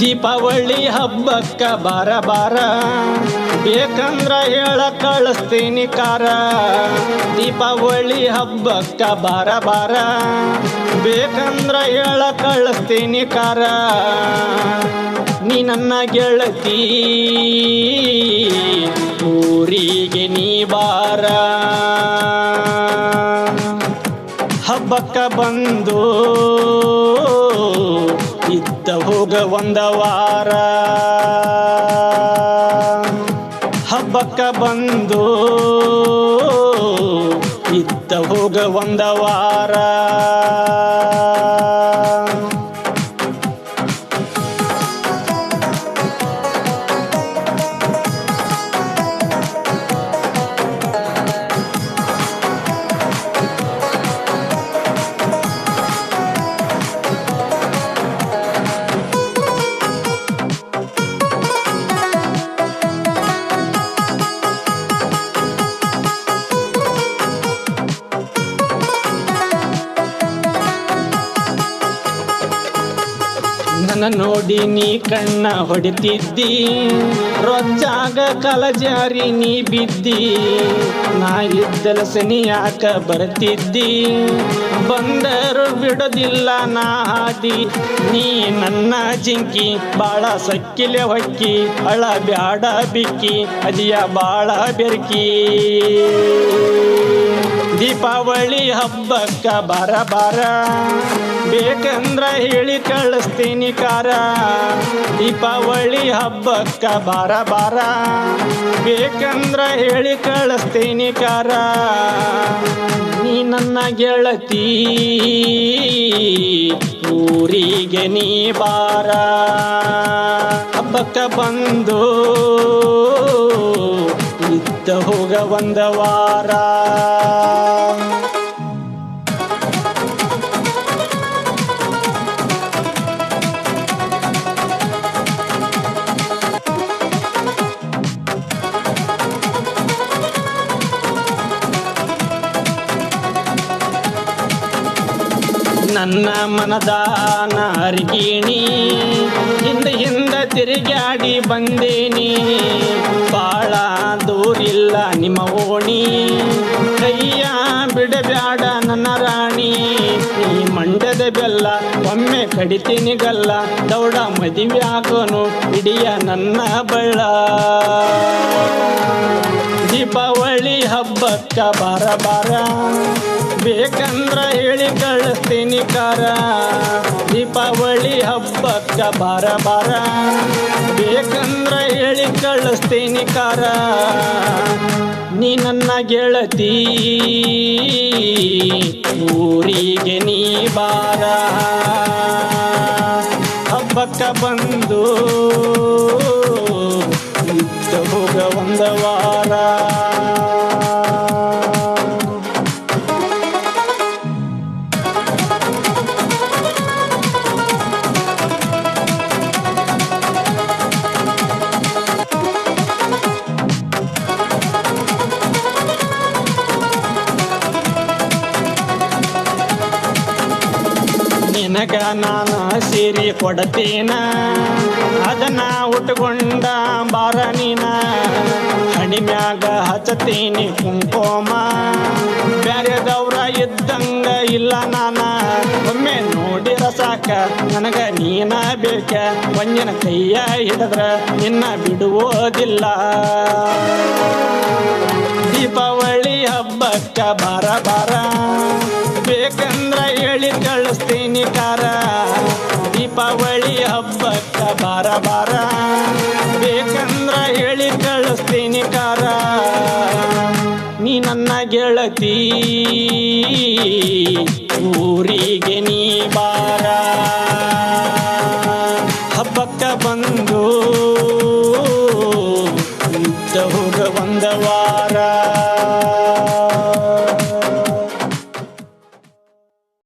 ದೀಪಾವಳಿ ಹಬ್ಬಕ್ಕ ಬಾರ ಬಾರ. ಬೇಕಂದ್ರ ಹೇಳ ಕಳಿಸ್ತೀನಿ ಕಾರ. ದೀಪಾವಳಿ ಹಬ್ಬಕ್ಕ ಬಾರ ಬಾರ. ಬೇಕಂದ್ರ ಹೇಳ ಕಳಿಸ್ತೀನಿ ಕಾರ. ನೀ ನನ್ನ ಗೆಳತಿ, ಊರಿಗೆ ನೀ ಬಾರ. ಹಬ್ಬಕ್ಕ ಬಂದು ಇದ್ದ ಹೋಗ ಒಂದ ವಾರ. ಹಬ್ಬಕ್ಕ ಬಂದು ಇದ್ದ ಹೋಗ ಒಂದ ವಾರ. ನನ್ನ ನೋಡಿ ನೀ ಕಣ್ಣ ಹೊಡಿತಿದ್ದಿ ರೊಚ್ಚಾಗ ಕಲಜಾರಿ ನೀ ಬಿದ್ದಿ. ನಾ ಇದ್ದಲ ಸನಿ ಬರ್ತಿದ್ದಿ? ಬಂದರು ಬಿಡೋದಿಲ್ಲ ನಾ ಹಾದಿ ನೀ ನನ್ನ ಜಿಂಕಿ, ಬಾಳ ಸಕ್ಕಿಲೆ ಹೊಕ್ಕಿ. ಅಳ ಬ್ಯಾಡ ಬಿಕ್ಕಿ, ಅದಿಯ ಬಾಳ ಬೆರ್ಕಿ. ದೀಪಾವಳಿ ಹಬ್ಬಕ್ಕ ಬಾರ ಬಾರ. ಬೇಕಂದ್ರ ಹೇಳಿ ಕಳಿಸ್ತೀನಿ ಕಾರ. ದೀಪಾವಳಿ ಹಬ್ಬಕ್ಕ ಬಾರ ಬಾರ. ಬೇಕಂದ್ರ ಹೇಳಿ ಕಳಿಸ್ತೀನಿ ಕಾರ. ನೀ ನನ್ನ ಗೆಳತಿ, ಊರಿಗೆ ನೀ ಬಾರ. ಹಬ್ಬಕ್ಕ ಬಂದು ಇದ್ದ ಹೋಗ ಒಂದ ವಾರ. ನನ್ನ ಮನದಾನ ನಾರಿಗಿಣಿ. ಹಿಂದ ಹಿಂದ ತಿರುಗಾಡಿ ಬಂದೇನಿ. ಬಾಳ ದೂರಿಲ್ಲ ನಿಮ್ಮ ಓಣಿ. ಕೈಯ ಬಿಡಬ್ಯಾಡ ನನ್ನ ರಾಣಿ. ಈ ಮಂಡ್ಯದ ಬೆಲ್ಲ ಒಮ್ಮೆ ಕಡಿತೀನಿ ಗಲ್ಲ. ದೌಡ ಮದುವೆ ಆಗೋನು, ಹಿಡಿಯ ನನ್ನ ಬಳ್ಳ. ದೀಪಾವಳಿ ಹಬ್ಬಕ್ಕ ಬಾರ ಬಾರ. ಬೇಕಂದ್ರ ಹೇಳಿ ಕಳಿಸ್ತೀನಿ ಕಾರ. ದೀಪಾವಳಿ ಹಬ್ಬಕ್ಕ ಬಾರ ಬಾರ. ಬೇಕಂದ್ರ ಹೇಳಿ ಕಳಿಸ್ತೀನಿ ಕಾರ. ನೀ ನನ್ನ ಗೆಳತಿ, ಊರಿಗೆ ನೀ ಬಾರ. ಹಬ್ಬಕ್ಕ ಬಂದು ಹೋಗ ನಿನಗ ನಾನು ಸೀರಿ ಕೊಡತೇನ? ಅದನ್ನ ಉಟ್ಕೊಂಡ ಬಾರ ನೀನ. ಹಣಿಮ್ಯಾಗ ಹಚ್ಚತೀನಿ ಕುಂಕುಮ. ಬ್ಯಾರೆದವ್ರ ಇದ್ದಂಗ ಇಲ್ಲ ನಾನ. ಒಮ್ಮೆ ನೋಡಿರ ಸಾಕ ನನಗ ನೀನ ಬೇಕ. ಒಂದಿನ ಕೈಯ ಹಿಡಿದ್ರ ನಿನ್ನ ಬಿಡುವುದಿಲ್ಲ. ದೀಪಾವಳಿ ಹಬ್ಬಕ್ಕ ಬಾರ ಬಾರ. ಬೇಕಂದ್ರ ಹೇಳಿ ಕಳಿಸ್ತೀನಿ ಕಾರ. ದೀಪಾವಳಿ ಹಬ್ಬಕ್ಕ ಬಾರ ಬಾರ. ಬೇಕಂದ್ರ ಹೇಳಿ ಕಳಿಸ್ತೀನಿ ಕಾರ. ನೀ ನನ್ನ ಗೆಳತಿ, ಊರಿಗೆ ನೀ ಬಾರ. ಹಬ್ಬಕ್ಕ ಬಂದು ಹೋಗ ಒಂದ ವಾರ.